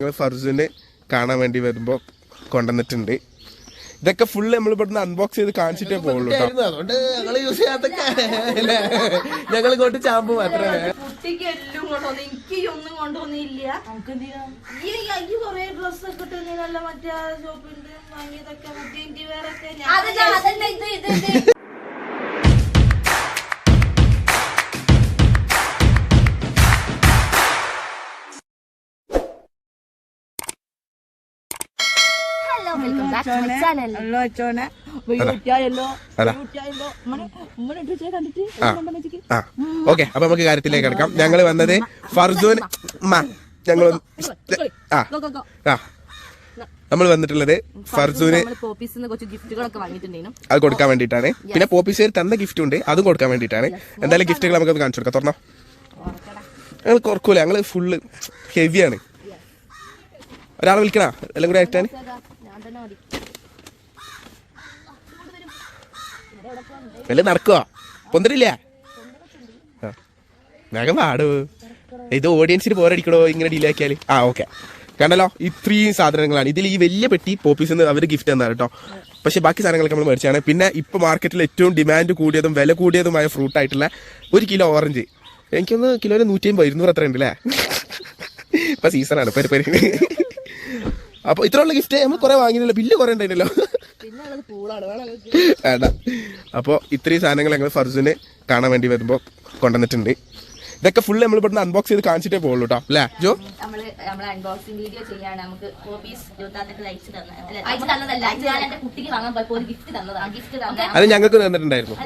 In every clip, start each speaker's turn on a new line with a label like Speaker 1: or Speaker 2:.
Speaker 1: ഞങ്ങൾ ഫർസുനെ കാണാൻ വേണ്ടി വരുമ്പോൾ കൊണ്ടുവന്നിട്ടുണ്ട്. ഇതൊക്കെ ഫുള്ള് നമ്മൾ ഇവിടുന്ന് അൺബോക്സ് ചെയ്ത് കാണിച്ചിട്ടേ പോകുള്ളൂ കേട്ടോ
Speaker 2: അതുകൊണ്ട് ഞങ്ങൾ യൂസ് ചെയ്യാത്തൊക്കെ അല്ലേ? ഞങ്ങൾ ഇങ്ങോട്ട് ചാമ്പ് മാത്രമേ
Speaker 3: കുട്ടിക്ക് എല്ലാം കൊണ്ടുവന്നു എനിക്ക് ഒന്നും കൊണ്ടുവന്നില്ല. ഈ ഈ കൊറേ ഡ്രസ് ഒക്കെ മറ്റേ ഷോപ്പിന്റെ വാങ്ങിയതൊക്കെ മറ്റേ ഇന്ത്യ വേറെ ഒക്കെ ഞാൻ
Speaker 1: ഓക്കെ അപ്പൊ നമുക്ക് കാര്യത്തിലേക്ക് കിടക്കാം. ഞങ്ങൾ വന്നത് ഫർസൂൻ ഞങ്ങൾ ആ. ആ. നമ്മൾ വന്നിട്ടുള്ളത് ഫർസൂന് അത് കൊടുക്കാൻ വേണ്ടിട്ടാണ് പിന്നെ പോപ്പീസ് തന്ന ഗിഫ്റ്റ് ഉണ്ട്. അതും കൊടുക്കാൻ വേണ്ടിട്ടാണ് എന്തായാലും ഗിഫ്റ്റുകൾ നമുക്കൊന്ന് കാണിച്ചു കൊടുക്കാം. തുറന്നോ. ഞങ്ങൾ കുറക്കൂല. ഞങ്ങൾ ഫുള്ള് ഹെവിയാണ് ഒരാളെ വിളിക്കണ? എല്ലാം കൂടെ ആയിട്ടാണ്. വല്ല നടക്കുക പൊന്തരില്ല? ആ. വേഗം പാടു ഇത് ഓഡിയൻസിന് പോരടിക്കണോ ഇങ്ങനെ ഡീൽ ആക്കിയാൽ? ആ ഓക്കെ കണ്ടല്ലോ? ഇത്രയും സാധനങ്ങളാണ്. ഇതിൽ ഈ വലിയ പെട്ടി പോപ്പീസ് നിന്ന് അവർ ഗിഫ്റ്റ് തന്നാണ് കേട്ടോ. പക്ഷെ ബാക്കി സാധനങ്ങളൊക്കെ നമ്മൾ മേടിച്ചാണ്. പിന്നെ ഇപ്പൊ മാർക്കറ്റിൽ ഏറ്റവും ഡിമാൻഡ് കൂടിയതും വില കൂടിയതുമായ ഫ്രൂട്ട് ആയിട്ടുള്ള ഒരു കിലോ ഓറഞ്ച് എനിക്കൊന്ന് കിലോന് നൂറ്റി അമ്പത് ഇരുന്നൂറ് അത്ര ഉണ്ട് അല്ലേ ഇപ്പൊ സീസണാണ് പെരി പെരി അപ്പൊ ഇത്രയുള്ള ഗിഫ്റ്റ് നമ്മൾ കുറെ വാങ്ങിയില്ലല്ലോ. ബില്ല് കുറെ ഉണ്ടായിരുന്നല്ലോ. വേണ്ട. അപ്പോൾ ഇത്രയും സാധനങ്ങൾ ഞങ്ങൾ ഫർജുനെ കാണാൻ വേണ്ടി വരുമ്പോൾ കൊണ്ടുവന്നിട്ടുണ്ട്. ഇതൊക്കെ ഫുൾ നമ്മൾ ഇവിടുന്ന് അൺബോക്സ് ചെയ്ത് കാണിച്ചിട്ടേ പോകുള്ളൂ കേട്ടോ അല്ലേ? ജോ?
Speaker 3: അൺബോക്സിംഗ് വീഡിയോ ചെയ്യാണ്. നമുക്ക് കോപ്പീസ്
Speaker 1: അത് ഞങ്ങൾക്ക് തന്നിട്ടുണ്ടായിരുന്നു.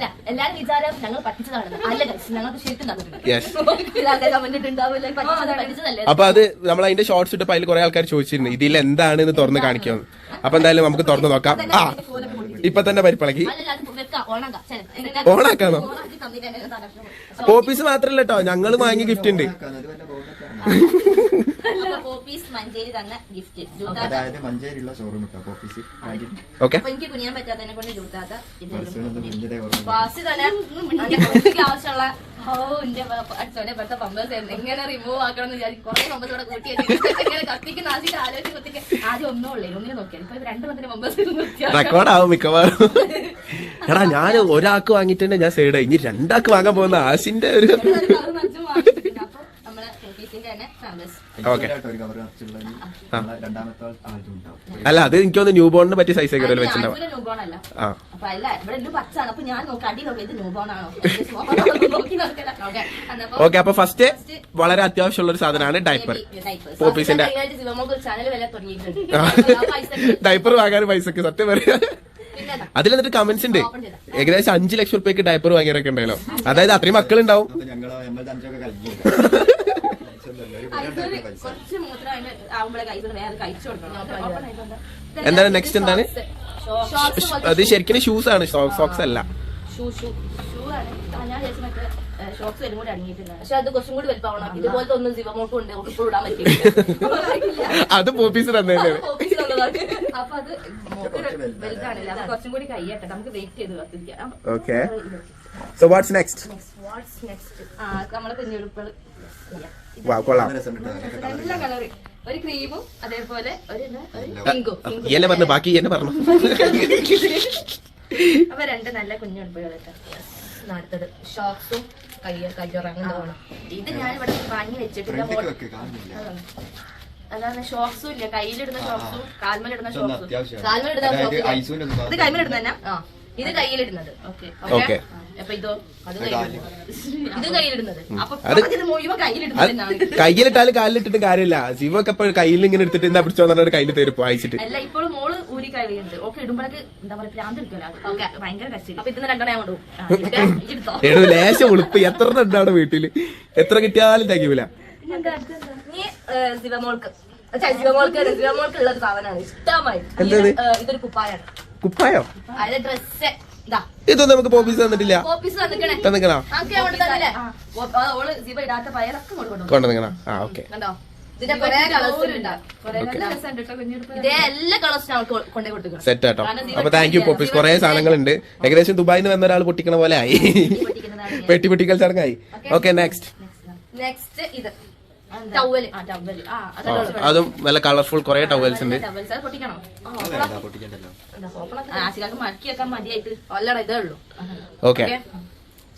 Speaker 1: അപ്പൊ അത് നമ്മൾ അതിന്റെ ഷോർട്സ് ഇട്ടപ്പോ അതിൽ കുറെ ആൾക്കാർ ചോദിച്ചിരുന്നു ഇതിൽ എന്താണ് തുറന്ന് കാണിക്കുന്നത് അപ്പൊ എന്തായാലും നമുക്ക് തുറന്ന് നോക്കാം. ആ ഇപ്പൊ തന്നെ പരിപ്പിളക്കി.
Speaker 3: അല്ലല്ല ഓഫീസ് മാത്രല്ലോ ഞങ്ങൾ വാങ്ങി.
Speaker 1: പോപ്പീസ് മാത്രല്ല കേട്ടോ വാങ്ങിയ ഗിഫ്റ്റ് ഉണ്ട്.
Speaker 3: അപ്പൊ കോപ്പീസ് മഞ്ചേരി തന്ന ഗിഫ്റ്റ്
Speaker 4: അതായത് മഞ്ചേരിയുള്ള ഷോറൂം കേട്ടോ ഓഫീസ്
Speaker 1: ഓക്കെ.
Speaker 3: അപ്പൊ എനിക്ക് കുനിയാൻ പറ്റാത്തതിനെ കൊണ്ട് ജൂത്താത്ത
Speaker 4: കുഞ്ഞിന്റെ ഓർമ്മ
Speaker 3: വാസി തന്നെ എന്റെ കുട്ടിക്ക് ആവശ്യമുള്ള ഓ എന്റെ അച്ഛനെ ഇപ്പോഴത്തെ പമ്പേഴ്സ് എങ്ങനെ റിമൂവ് ആക്കണം എന്ന് വിചാരിക്കും കുറെ പമ്പേഴ്സ് ഇവിടെ കൂട്ടി വെച്ചിട്ട് ഇങ്ങനെ കത്തിക്കുന്ന ആദ്യം ആലോചിച്ച് കുത്തിക്ക്. ആദ്യം ഒന്നും ഉള്ളേ. ഒന്നിനെ നോക്കിയാൽ ഇപ്പൊ ഇത് രണ്ട് പത്തിന് പമ്പേഴ്സ്
Speaker 1: റെക്കോർഡാവും മിക്കവാറും. എടാ ഞാൻ ഒരാൾക്ക് വാങ്ങിയിട്ടുണ്ട് ഞാൻ സൈഡ് ഇനി രണ്ടാൾക്ക് വാങ്ങാൻ പോകുന്ന ആശിന്റെ ഒരു
Speaker 3: അപ്പൊ നമ്മളെ കോപ്പീസിന്റെ തന്നെ പമ്പേഴ്സ്
Speaker 1: ഓക്കെ അല്ല അത് എനിക്ക് തോന്നുന്നു ന്യൂ ബോണിന് പറ്റിയ സൈസ് ഒക്കെ വെച്ചിട്ടുണ്ടാവും. ആ.
Speaker 3: ഓക്കെ
Speaker 1: അപ്പൊ ഫസ്റ്റ് വളരെ അത്യാവശ്യമുള്ള ഒരു സാധനമാണ് ഡൈപ്പർ പോപ്പീസിന്റെ ഡൈപ്പർ വാങ്ങാൻ പൈസക്ക് സത്യം പറയാ? അതിൽ എന്നിട്ട് കമന്റ്സ് ഉണ്ട്. ഏകദേശം അഞ്ചു ലക്ഷം റുപ്യക്ക് ഡൈപ്പർ വാങ്ങിയവരൊക്കെ ഉണ്ടല്ലോ. അതായത് അത്രയും മക്കളുണ്ടാവും. എന്താണ് നെക്സ്റ്റ് എന്താണ്? അത് ശരിക്കും ഷൂസ് ആണ്. സോക്സ് അല്ല.
Speaker 3: ഷൂ ഷൂ ഷൂ ആണ്. ഞാൻ വിചാരിച്ചു ഷോക്സ് വരും കൂടി അടങ്ങിയിട്ടില്ല. പക്ഷെ അത്
Speaker 1: പോപ്പീസ് തന്നെയാണ്
Speaker 3: അപ്പൊ അത്. വലുതാണല്ലോ. കുറച്ചും കൂടി കയ്യട്ടെ നമുക്ക് വെയിറ്റ് ചെയ്ത് കത്തിരിക്കാം
Speaker 1: okay so what's next
Speaker 3: what's next ആ നമ്മളെ കുഞ്ഞുടുപ്പുകൾ
Speaker 1: കൊള്ളാം
Speaker 3: നല്ല കളറ്. ഒരു ക്രീമും അതേപോലെ ഒരു പിങ്കും.
Speaker 1: എന്നെ പറഞ്ഞു ബാക്കി എന്നെ പറഞ്ഞു?
Speaker 3: അപ്പൊ രണ്ട് നല്ല കുഞ്ഞുടുപ്പുകൾ അടുത്തത് ഷോക്സും കയ്യ കയ്യൊറങ്ങുന്ന വേണം. ഇത് ഞാൻ ഇവിടെ വാങ്ങി വെച്ചിട്ടില്ല അതാണ്. ഷോക്സും ഇല്ല? കയ്യിലിടുന്ന ഷോക്സും കാൽമലിടുന്ന ഷോക്സും. കാൽമലിടുന്ന ഷോക്സും ഇത് കൈമേലിടുന്ന ഇത് കയ്യിലിടുന്നത്. ഓക്കെ.
Speaker 1: Okay.
Speaker 3: അപ്പൊ ഇതോ അത് കയ്യിലിടുന്നത് ഇത് കയ്യിലിടുന്നത്. അപ്പൊ
Speaker 1: അത്
Speaker 3: ഇത് മുഴുവൻ കയ്യിലിടുന്നത്
Speaker 1: അത് കയ്യിലിട്ടാലും കാലിലിട്ടിട്ട് കാര്യമില്ല. ശിവൊക്കെ ഇപ്പൊ കയ്യിൽ ഇങ്ങനെ എടുത്തിട്ട് എന്താ പിടിച്ചോ പറഞ്ഞ കയ്യിൽ തരും വായിച്ചിട്ട്.
Speaker 3: അല്ല ഇപ്പോൾ മോൾ ഊരി ഓക്കെ ഇടുമ്പോഴേക്ക് എന്താ പറയാ ഭ്രാന്ത് എടുക്കല്ലോ ഓക്കെ ഭയങ്കര കച്ചി അപ്പൊ ഇതിന് രണ്ടെണ്ണം ഞാൻ കൊണ്ടുപോകും. എടുത്തോ
Speaker 1: എടോ ലേശം ഉളുപ്പ്. എത്ര ഉണ്ടാണ് വീട്ടിൽ? എത്ര കിട്ടിയാലും തികയൂല.
Speaker 3: നീ ശിവമോൾക്ക് ശിവമോൾക്ക് ശിവമോൾക്ക് ഉള്ള ഒരു സാധനമാണ്. ഇഷ്ടമായി ഇതൊരു കുപ്പായാണ്.
Speaker 1: കുപ്പായോ?
Speaker 3: ഡ്രസ് ഇതാ.
Speaker 1: ഇതൊന്നും നമുക്ക് പോപ്പീസ് തന്നിട്ടില്ല. തന്നിക്കണോ.
Speaker 3: ആ,
Speaker 1: കൊണ്ടുവന്നിക്കണോ ഓക്കെ. സെറ്റ് ആട്ടോ. അപ്പൊ താങ്ക് യു പോപ്പീസ്. കുറെ സാധനങ്ങളുണ്ട്. ഏകദേശം ദുബായിൽ നിന്ന് വന്ന ഒരാൾ പൊട്ടിക്കണ പോലെ ആയി. പെട്ടി പൊട്ടിക്കൽ ചടങ്ങായി. ഓക്കെ. നെക്സ്റ്റ്
Speaker 3: നെക്സ്റ്റ് ഇത്.
Speaker 1: അതും നല്ല കളർഫുൾ കുറെ ടവൽസ് ഉണ്ട്. ഓക്കെ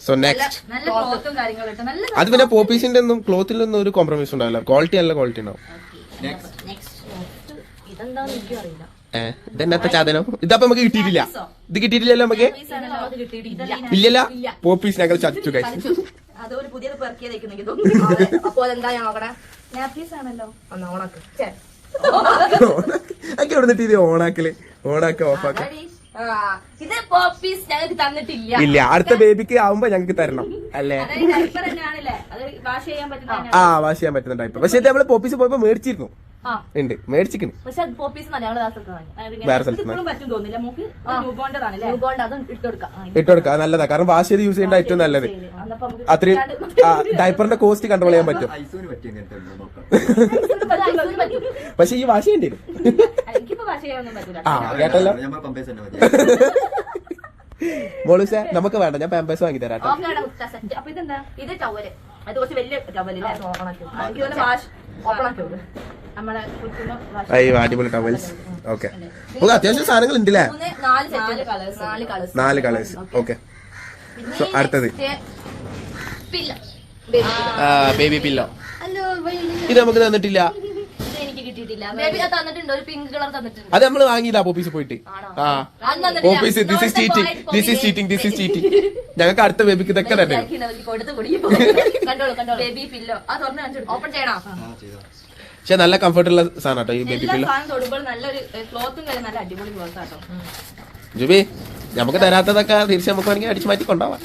Speaker 1: സോ നെക്സ്റ്റ്
Speaker 3: നല്ല ക്ലോത്തും കാര്യങ്ങളും നല്ല
Speaker 1: അത് പിന്നെ പോപ്പീസിന്റെ ഒന്നും ക്ലോത്തിലൊന്നും ഒരു കോംപ്രമൈസ് ഉണ്ടാവില്ല. ക്വാളിറ്റി നല്ല ക്വാളിറ്റി ഉണ്ടാവും.
Speaker 4: നെക്സ്റ്റ്
Speaker 3: നെക്സ്റ്റ് ഇതെന്താന്ന് അറിയില്ല.
Speaker 1: ഏഹ് ഇതെന്നത്തെ സാധനം ഇതപ്പൊ നമുക്ക് കിട്ടിയിട്ടില്ല. ഇത് കിട്ടിയിട്ടില്ലല്ലോ നമുക്ക്? ഇല്ലല്ല. പോപ്പീസ് ഞങ്ങൾ ചച്ചു കൈ
Speaker 3: അതൊരു പുതിയത് പെറുക്കിയതായിരിക്കും എനിക്ക് തോന്നുന്നു. അപ്പൊ അതെന്താ ഞാൻ നോക്കണേ? നാപ്പീസ് ആണല്ലോ. ഒന്ന് ഓണാക്ക് ഛെ.
Speaker 1: ഒക്കെ ഇവിടെ ഇത് ഓണാക്കൽ ഓണാക്ക ഓഫാക്ക
Speaker 3: ഇത് പോപ്പീസ് ഞങ്ങൾക്ക് തന്നിട്ടില്ല.
Speaker 1: ഇല്ല അടുത്ത ബേബിക്ക് ആവുമ്പോ ഞങ്ങൾക്ക് തരണം അല്ലേ? ആ വാഷ് ചെയ്യാൻ പറ്റുന്ന ടൈപ്പ് പക്ഷെ ഇത് നമ്മൾ പോപ്പീസ് പോയപ്പോ മേടിച്ചിരുന്നു. ഉണ്ട്. മേടിച്ചിക്കണ്
Speaker 3: പക്ഷെ പോപ്പീസ് വേറെ സ്ഥലത്ത്
Speaker 1: ഇട്ടുകൊടുക്കാം നല്ലതാ. കാരണം വാഷ് ചെയ്ത് യൂസ് ചെയ്യേണ്ട ഏറ്റവും നല്ലത്. അത്രയും ഡൈപ്പറിന്റെ കോസ്റ്റ് കൺട്രോൾ ചെയ്യാൻ പറ്റും. പക്ഷെ ഈ വാഷ് ചെയ്യേണ്ടി വരും. ആ കേട്ടല്ലോ? മോളൂസ നമുക്ക് വേണ്ട. ഞാൻ പാമ്പേഴ്സ് വാങ്ങി തരാം
Speaker 3: ഇത് ടവൽ അത് കുറച്ച് വലിയ ടവലില്ല ഓപ്പണാക്കി.
Speaker 1: അയ്യോ അടിപൊളി ടവൽസ് ഓക്കെ നമുക്ക് അത്യാവശ്യം സാധനങ്ങൾ ഉണ്ടല്ലേ
Speaker 3: മൂന്ന് നാല് സെറ്റ് കളേഴ്സ് നാല് കളേഴ്സ്
Speaker 1: നാല് കളേഴ്സ് ഓക്കെ സോ അടുത്തത്. ബേബി പില്ലോ
Speaker 3: ഹലോ
Speaker 1: ഇത് നമുക്ക് തന്നിട്ടില്ല.
Speaker 3: ഇത് എനിക്ക് കിട്ടിയിട്ടില്ല. ബേബി തന്നിട്ടുണ്ട്. ഒരു പിങ്ക് കളർ തന്നിട്ടുണ്ട്.
Speaker 1: അത് നമ്മൾ വാങ്ങിയില്ല പോപ്പീസ് പോയിട്ട്. ആ. Office this is cheating this is cheating this is cheating ഞങ്ങൾക്ക് അടുത്ത ബേബിക്ക് ഇതൊക്കെ തന്നെ പക്ഷെ നല്ല കംഫർട്ടുള്ള സാധനം കേട്ടോ ഈ ബേബി
Speaker 3: പിള്ള
Speaker 1: ജുബി നമുക്ക് തരാത്തതൊക്കെ തിരിച്ച് നമുക്ക് വേണമെങ്കിൽ അടിച്ചു മാറ്റി കൊണ്ടുപോവാം.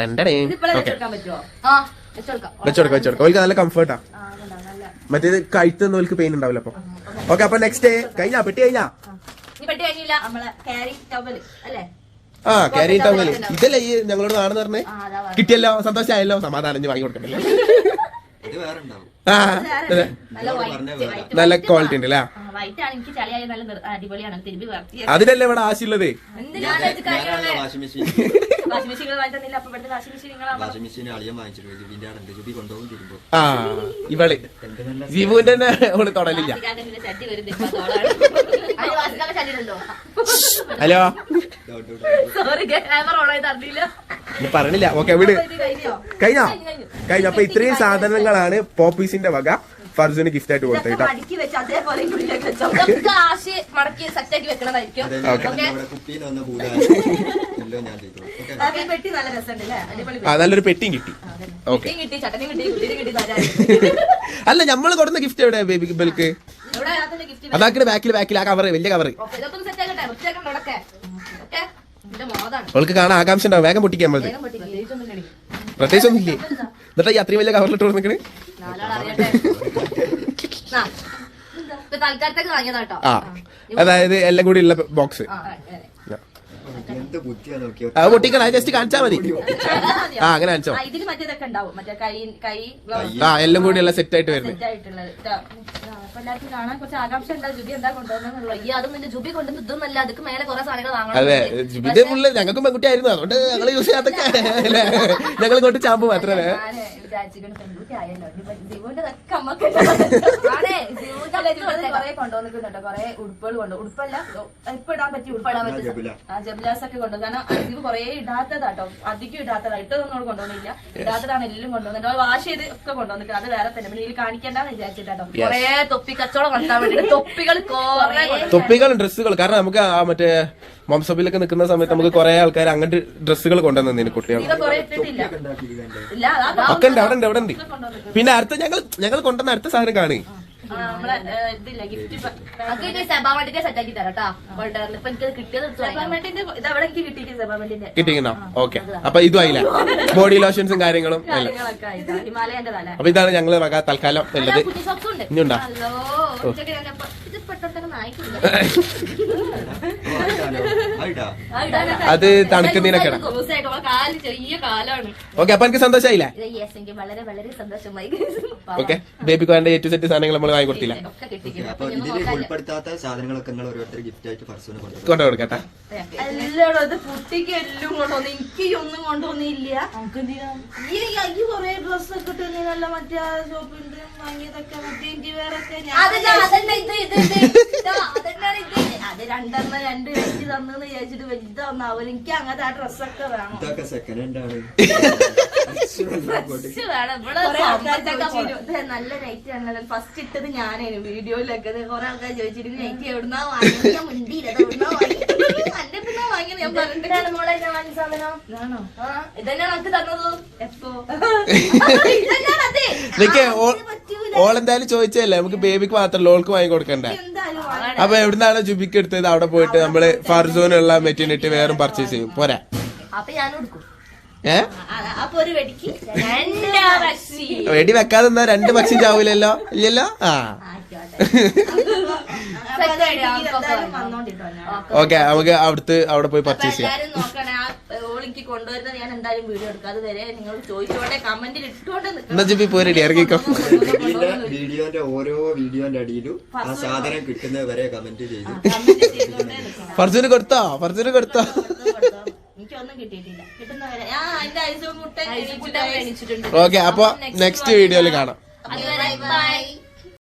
Speaker 1: രണ്ടടേ
Speaker 3: വെച്ചെടുക്കാം.
Speaker 1: വെച്ചോടുക്കാം ഓൽക്ക് നല്ല കംഫർട്ടാ
Speaker 3: ആ, അതുകൊണ്ടാ, നല്ല.
Speaker 1: മറ്റേത് കഴുത്തൊന്നും ഓൽക്ക് പെയിൻ ഉണ്ടാവില്ല അപ്പൊ ഓക്കെ. അപ്പൊ നെക്സ്റ്റ് കഴിഞ്ഞാ? പെട്ടി കഴിഞ്ഞാ?
Speaker 3: പെട്ടി ടവൽ അല്ലേ?
Speaker 1: ആ കാരി ടവൽ ഇതല്ലേ ഈ ഞങ്ങളോട് നാണെന്ന് പറഞ്ഞേ. കിട്ടിയല്ലോ സന്തോഷമായല്ലോ സമാധാനം വാങ്ങി കൊടുക്കണ്ടല്ലോ?
Speaker 4: ഇത് വേറെ ഉണ്ടാവും.
Speaker 3: നല്ല
Speaker 1: ക്വാളിറ്റി ഉണ്ട് അല്ലേ
Speaker 3: വൈറ്റ് ആണ്. എനിക്ക് ചളിയായി നല്ല അടിപൊളിയാണ്. തിരുമ്പി വർത്തി
Speaker 1: അതിനല്ലേ ഇവിടെ ആശയുള്ളത്?
Speaker 4: വാഷിംഗ് മെഷീൻ
Speaker 3: വാഷിംഗ് മെഷീൻ വാങ്ങി തന്നില്ല. അപ്പൊ ഇവിടുത്തെ വാഷിംഗ് മെഷീൻ
Speaker 4: വാഷിംഗ് മെഷീൻ അളിയൻ വാങ്ങിച്ചിട്ട് കൊണ്ടുപോകും തിരുമ്പോ
Speaker 1: ആ ഇവൾ.
Speaker 4: എന്ത് നല്ല
Speaker 1: ജീവുവിന്റെ തന്നെ അവൾ തൊടലില്ല.
Speaker 3: ചട്ടി വരും.
Speaker 1: Hello?
Speaker 4: Doubt doubt
Speaker 3: sorry camera on ആയി തന്നില്ല
Speaker 1: പറഞ്ഞില്ല ഓക്കെ വിട്.
Speaker 3: കഴിഞ്ഞോ?
Speaker 1: കഴിഞ്ഞു? അപ്പൊ ഇത്രയും സാധനങ്ങളാണ് പോപ്പീസിന്റെ വക. ഫർജുന് ഗിഫ്റ്റ് ആയിട്ട് കൊടുത്തത് കേട്ടോ
Speaker 3: മടക്കി വെച്ച് അതേപോലെ ഇങ്ങോട്ടേക്ക് വെച്ചോ. ഇതൊക്കെ ആശി മടക്കി സെറ്റാക്കി വെക്കണതായിരിക്കും.
Speaker 4: അതെ
Speaker 1: ഓക്കെ.
Speaker 4: വന്ന കൂടാ. എല്ലാം ഞാൻ ചെയ്തു. ഓക്കെ
Speaker 3: ആ, പെട്ടി നല്ല രസമുണ്ട് അടിപൊളി
Speaker 1: നല്ലൊരു പെട്ടിയും കിട്ടി. ഓക്കെ അല്ല നമ്മൾ കൊടുത്ത ഗിഫ്റ്റ് എവിടെ ബേബി ബൽക്ക്
Speaker 3: ഇവിടെ അതിന്റെ ഗിഫ്റ്റ്
Speaker 1: അതാക്കിന് ബാക്കിൽ ബാക്കിൽ ആ കവറ് വലിയ കവറ് അവൾക്ക് കാണാൻ ആകാംക്ഷ ഉണ്ടാവും. വേഗം പൊട്ടിക്കാൻ നമ്മളത്
Speaker 3: പൊട്ടിക്ക്. പ്രത്യേകിച്ചൊന്നും
Speaker 1: ഇല്ലേ? എന്നിട്ട് ഈ അത്രയും വലിയ കവറിലിട്ട് കൊടുക്കണേ
Speaker 3: നാലാൾ അറിയട്ടെ ആ. ഇത് തൽക്കാലത്തേക്ക് വാങ്ങിയതാട്ടോ
Speaker 1: ആ അതായത് എല്ലാം കൂടി ഉള്ള ബോക്സ്.
Speaker 4: എന്ത് ബുദ്ധിയാ നോക്കിയോ?
Speaker 1: അത് പൊട്ടിക്കണം. അത് ജസ്റ്റ് കാണിച്ചാ മതി. ആ അങ്ങനെ കാണിച്ചോ.
Speaker 3: ആ, ഇതിൽ മറ്റേതൊക്കെ ഉണ്ടാവും. മറ്റേ കൈ കൈ ഗ്ലൗസ്.
Speaker 1: ആ എല്ലാം കൂടി എല്ലാം സെറ്റ് ആയിട്ട് വരുന്നത്.
Speaker 3: സെറ്റ് ആയിട്ടുള്ളത്. ഇതാ. ആ, അപ്പൊ എല്ലാവർക്കും കാണാൻ കുറച്ച് ആകാംക്ഷ ഉണ്ടാവും ജുബി എന്താ കൊണ്ടുവന്നുള്ളത് ഈ അതും ജുബി കൊണ്ടുവന്ന് ഇതൊന്നല്ല. അതൊക്കെ മേലെ കുറെ സാധനങ്ങൾ വാങ്ങണം.
Speaker 1: അതെ ഫുള്ള് ഞങ്ങൾക്കും പെൺകുട്ടി ആയിരുന്നു അതുകൊണ്ട് ഞങ്ങൾ യൂസ് ചെയ്യാത്തൊക്കെ അല്ലേ? ഞങ്ങൾ ഇങ്ങോട്ട് ചാമ്പ് മാത്രമേ.
Speaker 3: കൊണ്ടുവന്നിട്ടുണ്ട്. കുറെ ഉടുപ്പുകൾ കൊണ്ട് ഉടുപ്പല്ല ഇപ്പൊ ഇടാൻ പറ്റിയ ഉടുപ്പിടാൻ പറ്റിയ. ആ ജബ്ലാസ് ഒക്കെ കൊണ്ടുവന്നു. കാരണം അതിവ് കുറെ ഇടാത്തതാട്ടോ. അധികം ഇടാത്തതാ. ഇട്ടതൊന്നും അവൾ കൊണ്ടുവന്നില്ല. ഇടാത്തതാണ് എല്ലാം കൊണ്ടുവന്നിട്ട്. അവൾ വാഷ് ചെയ്ത് ഒക്കെ കൊണ്ടുവന്നിട്ട്. അത് വേറെ തന്നെ. പിന്നെ ഇതിൽ കാണിക്കണ്ടെന്ന് വിചാരിച്ചിട്ടോ. കുറെ തൊപ്പി കച്ചവടം നടത്താൻ വേണ്ടി തൊപ്പികൾ കുറെ
Speaker 1: തൊപ്പികളും ഡ്രസ്സുകൾ കാരണം നമുക്ക് ആ മറ്റേ മംസബിലൊക്കെ നിൽക്കുന്ന സമയത്ത് നമുക്ക് കുറെ ആൾക്കാർ അങ്ങനത്തെ ഡ്രസ്സുകൾ കൊണ്ടുവന്നു കുട്ടികൾ ഒക്കെ ഉണ്ട്. അവിടെ ഉണ്ട് അവിടെ ഉണ്ട്. പിന്നെ അടുത്ത ഞങ്ങൾ ഞങ്ങൾ കൊണ്ടുവന്ന അടുത്ത സാധനം കാണി ഓക്കെ. അപ്പൊ ഇതും ആയില്ല? ബോഡി ലോഷൻസും കാര്യങ്ങളും
Speaker 3: കാര്യങ്ങളൊക്കെ ആയിട്ടാ. ഹിമാലയന്റെ തല
Speaker 1: അപ്പൊ ഇതാണ് ഞങ്ങൾ വക തൽക്കാലം ഉള്ളത്.
Speaker 3: കുട്ടി സോക്സ് ഉണ്ട്.
Speaker 1: ഇനിയുണ്ടോ? അത് തണുക്കുന്നതിനൊക്കെ ഓക്കെ അപ്പൊ എനിക്ക് സന്തോഷമായില്ലേ
Speaker 3: എനിക്ക് വളരെ വളരെ സന്തോഷമായി
Speaker 1: ഓക്കെ ബേബിക്ക് വേണ്ട ഏറ്റവും സെറ്റ് സാധനങ്ങൾ നമ്മൾ വാങ്ങി കൊടുത്തില്ല. കൊണ്ടു കൊടുക്കട്ടെ.
Speaker 5: അല്ലടോ ഇത് കുട്ടിക്ക് എല്ലാം കൊണ്ടുവന്നു എനിക്ക് ഒന്നും കൊണ്ടുവന്നില്ല. ഡ്രസ്സൊക്കെ മറ്റേ ഷോപ്പിൽ വാങ്ങിയതൊക്കെ മറ്റേ ഇന്ത്യവേറൊക്കെ
Speaker 3: അതല്ല
Speaker 5: ഞാൻ
Speaker 3: അതല്ല ഇത് ഇത് ഇത് ഇതാ, അതന്നെയാണ് ഇത്.
Speaker 5: അത് രണ്ടെണ്ണം രണ്ട് വെച്ച് തന്നെന്ന് വിചാരിച്ചിട്ട് വലുതാവുന്ന എനിക്ക് അങ്ങനത്തെ ആ ഡ്രസ്സൊക്കെ വേണം.
Speaker 4: ഇതൊക്കെ സെക്കൻഡ് ഹാൻഡ് ആണ്.
Speaker 3: ഡ്രസ്സ് വേണം. ഇവിടെ
Speaker 5: കുറേ ആൾക്കാർ
Speaker 3: സമ്പത്തൊക്കെ
Speaker 5: ചോദിച്ചിരുന്നു.
Speaker 3: ഇത് നല്ല നൈറ്റ് ആണല്ലോ ഫസ്റ്റ് ഇട്ടത് ഞാനായിരുന്നു. വീഡിയോയിലൊക്കെ ഇത് കുറെ ആൾക്കാർ ചോദിച്ചിരുന്നു നൈറ്റ് എവിടുന്നാ വാങ്ങിയത്? ഞാൻ മിണ്ടിയില്ല. ഇത് എവിടുന്നാ വാങ്ങിയത്? അന്റെ പിന്നെ വാങ്ങിയത്. ഞാൻ പറഞ്ഞിട്ട്
Speaker 5: മോളെ ഞാൻ വാങ്ങിയ സാധനം?
Speaker 3: ആണോ ആ ഇതന്നെയാണ് എനിക്ക് തന്നത്? എപ്പോ? ഇതന്നെയാണ് അത്?
Speaker 1: നിക്ക് ഓളെന്തായാലും ചോദിച്ചല്ലേ നമുക്ക് ബേബിക്ക് മാത്രമല്ല ഓൾക്ക് വാങ്ങി കൊടുക്കണ്ടേ?
Speaker 5: എന്തായാലും
Speaker 1: അപ്പൊ എവിടുന്നാണ് ജുബിക്ക് എടുത്തത്? അവിടെ പോയിട്ട് നമ്മൾ ഫർസോനുള്ള മെറ്റീനിട്ട് വേറെ പർച്ചേസ് ചെയ്യും. പോരാ. ഏ? വെടി വെക്കാതെന്താ രണ്ട് പക്ഷി ചാവൂലല്ലോ? ഇല്ലല്ലോ? ആ. ഓക്കെ. നമുക്ക് അവിടുത്തെ അവിടെ പോയി പർച്ചേസ് ചെയ്യാം.
Speaker 3: കൊണ്ടുവരുന്നത് ഞാൻ എന്തായാലും വീഡിയോ എടുക്കാം. അതുവരെ നിങ്ങൾ ചോദിച്ചോട്ടെ കമന്റിൽ ഇട്ടുകൊണ്ട്
Speaker 1: എന്നാ പോരടി ഇറങ്ങിക്കോ.
Speaker 4: വീഡിയോന്റെ ഓരോ വീഡിയോന്റെ അടിയിലും ആ സാധനം കിട്ടുന്നത് വരെ കമന്റ് ചെയ്ത്.
Speaker 1: ഫർജുന് കൊടുത്താ? ഫർജുന് കൊടുത്താ? ഓക്കെ അപ്പൊ നെക്സ്റ്റ് വീഡിയോയിൽ കാണാം.
Speaker 3: ബൈ